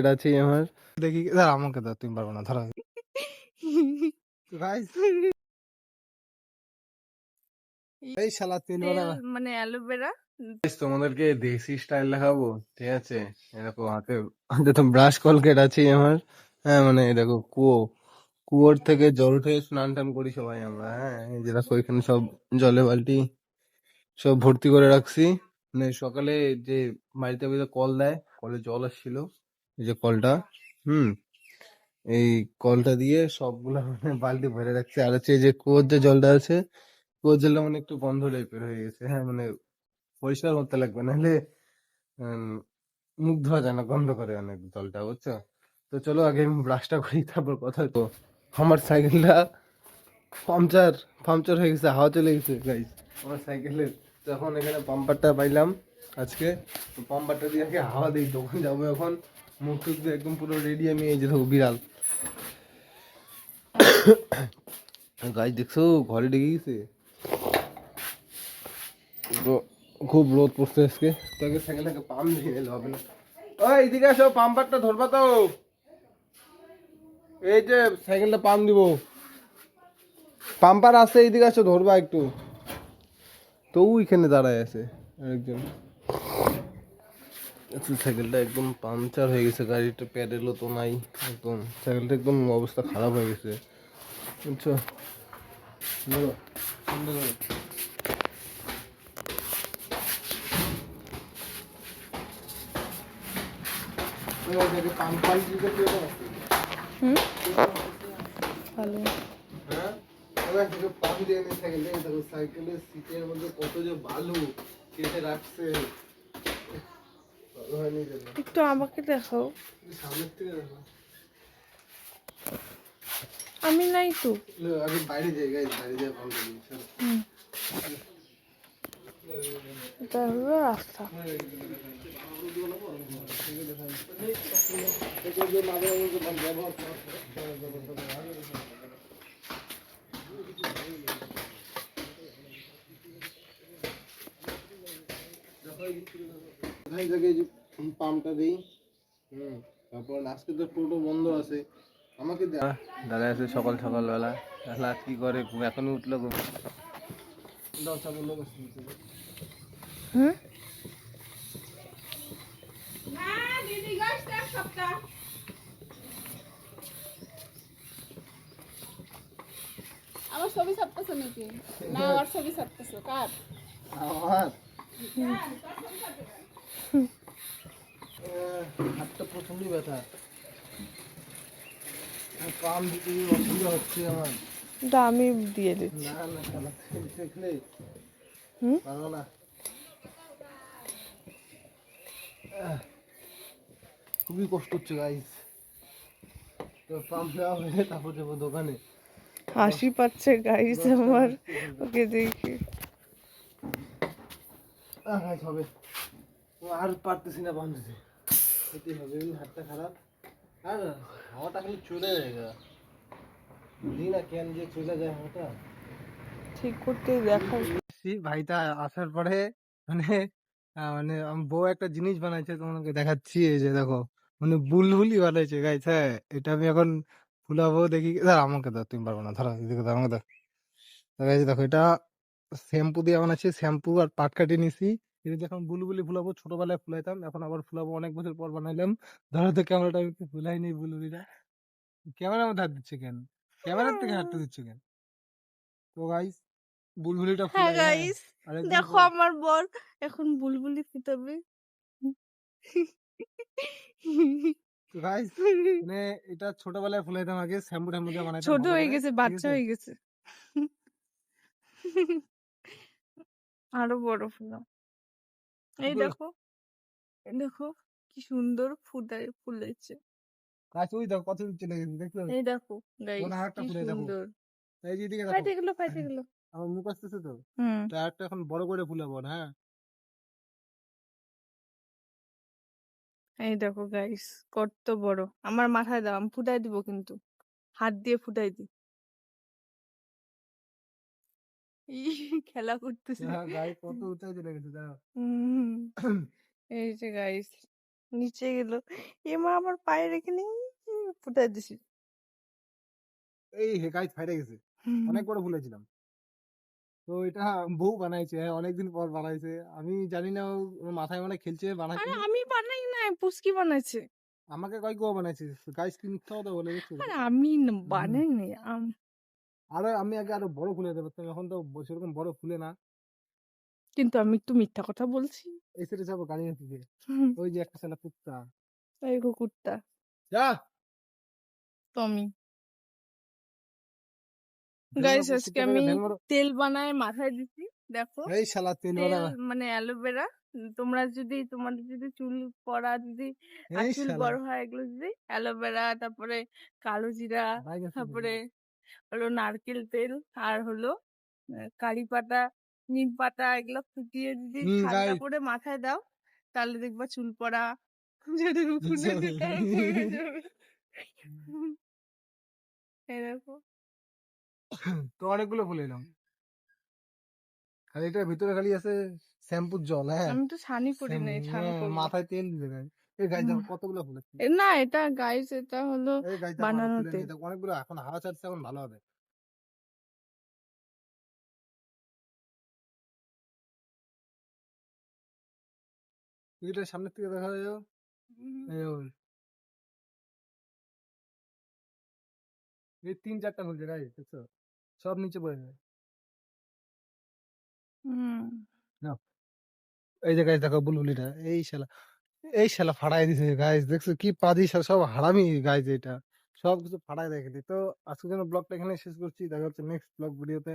এটা আছে আমার। দেখি দাঁড়া আমাকে দাও তুমি পারব না ধরো। গাইস এই শালা তিন তেল মানে অ্যালোভেরা? তোমাদেরকে দেশি স্টাইল দেখাবো ঠিক আছে? এরকম হাতে হাতে তো ব্রাশ কলগেট আছে আমার। হ্যাঁ মানে দেখো কুয়ো। কুয়োর থেকে জল উঠে স্নান টান করি সবাই আমরা হ্যাঁ? এই যে দেখো এখানে সব জলে বালতি সব ভর্তি করে রাখছি। মানে সকালে যে বাড়িতে বাড়িতে কল দেয় কলে জল আসছিল। এই যে কলটা, হুম, এই কলটা দিয়ে সবগুলা মানে বালতি ভরে রাখছে। আর হচ্ছে যে কুয়োর যে জলটা আছে, কুয়োর জলটা মানে একটু গন্ধ টাইপের হয়ে গেছে। হ্যাঁ মানে পরিষ্কার করতে লাগবে, নাহলে মুখ ধোয়া যায় না, গন্ধ করে অনেক জলটা, বুঝছ? তো চলো আগে আমি ব্রাশটা করি, তারপর কথা তো আমার সাইকেলটা পাংচার পাংচার হয়ে গেছে, হাওয়া চলে গেছে গাইস আমার সাইকেলের যখন এখানে পাম্পারটা পাইলাম আজকে পাম্পারটা দিয়ে আগে হাওয়া দিই, দোকান যাব এখন। মুখ একদম পুরো রেডি আমি এই যে থাকব বিড়াল। গাছ দেখছ? ঘরে ডেকে গেছে। তো খুব রোদ পড়ছে আজকে। তোকে সাইকেলটাকে পাম্প দিয়ে নিলে হবে না। ওই, এদিকে আসো পাম্পারটা ধরবা তো। এই যে সাইকেলটা পাম্প দিব। পাম্পার আছে এইদিকে আসো, ধরবা একটু। তো ওইখানে দাঁড়ায় আছে আরেকজন। আচ্ছা, সাইকেলটা একদম পাংচার হয়ে গেছে গাড়িটা প্যাডেলও তো নাই একদম। সাইকেলটা একদম অবস্থা খারাপ হয়ে গেছে। হ্যাঁ? সাইকেলের সিটের মধ্যে কত যে বালু কেটে রাখছে। একটু আমাকে দেখো। আমি নাই তো। আগে বাইরে যাই গাইস বাইরে যাই পাম্প দিই এটা হলো রাস্তা। কোথায় থেকে যে পাম্পটা দিই। হুম। তারপর আজকে তো টোটো বন্ধ আছে। আমাকে দাদা আছে সকাল সকাল বেলা বেলা কি করে এখনই উঠল দশটা বন্ধ করছি। হুম? আমার ছবি ছাপতেছো নাকি? না আমার ছবি ছাপতেছো। কার? আমার। আহ, হাতটা প্রচন্ডই ব্যথা। পাম দিতে অসুবিধা হচ্ছে আমার। এটা আমি দিয়ে দিচ্ছি। না না দেখলে হুম? না। খুবই কষ্ট হচ্ছে গাইস তো পাম্প দেওয়া হয়ে তারপর যাব দোকানে। হাসি পাচ্ছে গাইস আমার। ওকে দেখে। আহ, হবে। আর পারতেছি না পাম্প দিতে হবে হাতটা খারাপ। আর হাওয়াটা খালি চলে যায় বুঝি না কেন যে চলে যায় হাওয়াটা। ঠিক করতে আসছি ভাইটা আসার পরে মানে মানে বউ একটা জিনিস বানাইছে তোমাকে দেখাচ্ছি এই যে দেখো। মানে বুলবুলি বানাইছে গাইছ হ্যাঁ এটা আমি এখন ফুলাবো দেখি। দাঁড়া আমাকে দাও তুমি পারব না ধরো এদিকে দাও আমাকে দাও। দেখো এটা শ্যাম্পু দিয়ে বানাচ্ছি শ্যাম্পু আর পাটকাঠি নিছি। এটা যখন বুলবুলি ফুলাবো ছোটবেলায় ফুলাইতাম এখন আবার ফুলাবো অনেক বছর পর বানাইলাম। ধরো তো ক্যামেরাটা আমি ফুলাইনি বুলবুলিটা। ক্যামেরার মধ্যে হাত দিচ্ছে কেন? ক্যামেরার থেকে হাতটা দিচ্ছে কেন? তো গাইস বুলবুলিটা হ্যাঁ ফুলাই গাইস দেখো আমার বর এখন বুলবুলি ফুটাবে। গাইস মানে এটা ছোটবেলায় ফুলাইতাম আগে শ্যাম্পু ট্যাম্পু দিয়ে বানাইতাম ছোট হয়ে গেছে বাচ্চা হয়ে গেছে। আরও বড় ফুলাও। এই দেখো দেখো কি সুন্দর ফুটায় ফুলেছে গাছ ওই দেখো কত দূর চলে গেছে দেখছ এই দেখো গাইস আরেকটা ফুলে দেখো। এই যে এদিকে দেখো। গেল গেল। আমার মুখ আসতেছে তো। তো একটা এখন বড় করে ফুলাবো না হ্যাঁ। এই দেখো গাইস কত বড়। আমার মাথায় দাও আমি ফুটাই দিব কিন্তু। হাত দিয়ে ফুটাই খেলা করতেছে। হ্যাঁ গাছ কত উঁচাই চলে গেছে এই যে গাইস নিচে গেল। এ মা আমার পায়ে রেখে নেই ফুটাই দিছি। এই হে গাইজ ফাইটে গেছে। অনেক বড় ভুলেছিলাম তো এটা বউ বানাইছে হ্যাঁ অনেকদিন পর বানাইছে। আমি জানি না ও- মাথায় মানে খেলছে বানাইছে আমি বানাই নাই পুস্কি বানাইছে। আমাকে কয় কোয়া বানাইছে? গাইজ কি মিথ্যা কথা বলে আমি ন- বানাই নাই আরও আমি আগে আরও বড় ফুলে দেবো তো এখন তো সেরকম বড় ফুলে না। কিন্তু আমি একটু মিথ্যা কথা বলছি। এই সেটে যাব গাড়ি থেকে ওই যে একটা ছেলে কুত্তা। এই কুকুরটা। যা! আমি গাইস আজকে আমি তেল বানায় মাথায় দিছি দেখো। এই শালা তেল তেল বানা মানে অ্যালোভেরা। তোমরা যদি তোমাদের যদি চুল পড়া যদি চুল বড় হয় এগুলো যদি অ্যালোভেরা তারপরে কালো জিরা তারপরে হলো নারকেল তেল আর হলো কারি পাতা নিম পাতা এগুলো ফুটিয়ে যদি ঠান্ডা করে মাথায় দাও তাহলে দেখবা চুল পড়া যদি দিতে এরকম। তো অনেকগুলো ফুলে এলাম। খালি এটার ভিতরে খালি আছে শ্যাম্পুর জল হ্যাঁ? আমি তো ছানি করি শ্যাম্পু, ছান হ্যাঁ, মাথায় তেল দিবে গাইজ এই গাইজ কতগুলো ফুলে না এটা গাইস এটা হলো এই গাইজ বানানো বানানো তেল। তেল অনেকগুলো এখন হাওয়া ছাড়ছে এখন ভালো হবে। এটা সামনের থেকে দেখা যায়। এই ওই। এই তিন চারটা ফুলছে গাইজ দেখছ সব নিচে পড়ে যায়। হুম। এই যে গাইজ দেখো বুলবুলিটা এই শালা এই শালা ফাড়াই দিছে গাইজ দেখছ কি পাদি সব হারামি গাইজ এটা। সব কিছু ফাড়াই রেখে দিই তো আজকের জন্য ব্লগটা এখানে শেষ করছি। দেখা হচ্ছে নেক্সট ব্লগ ভিডিওতে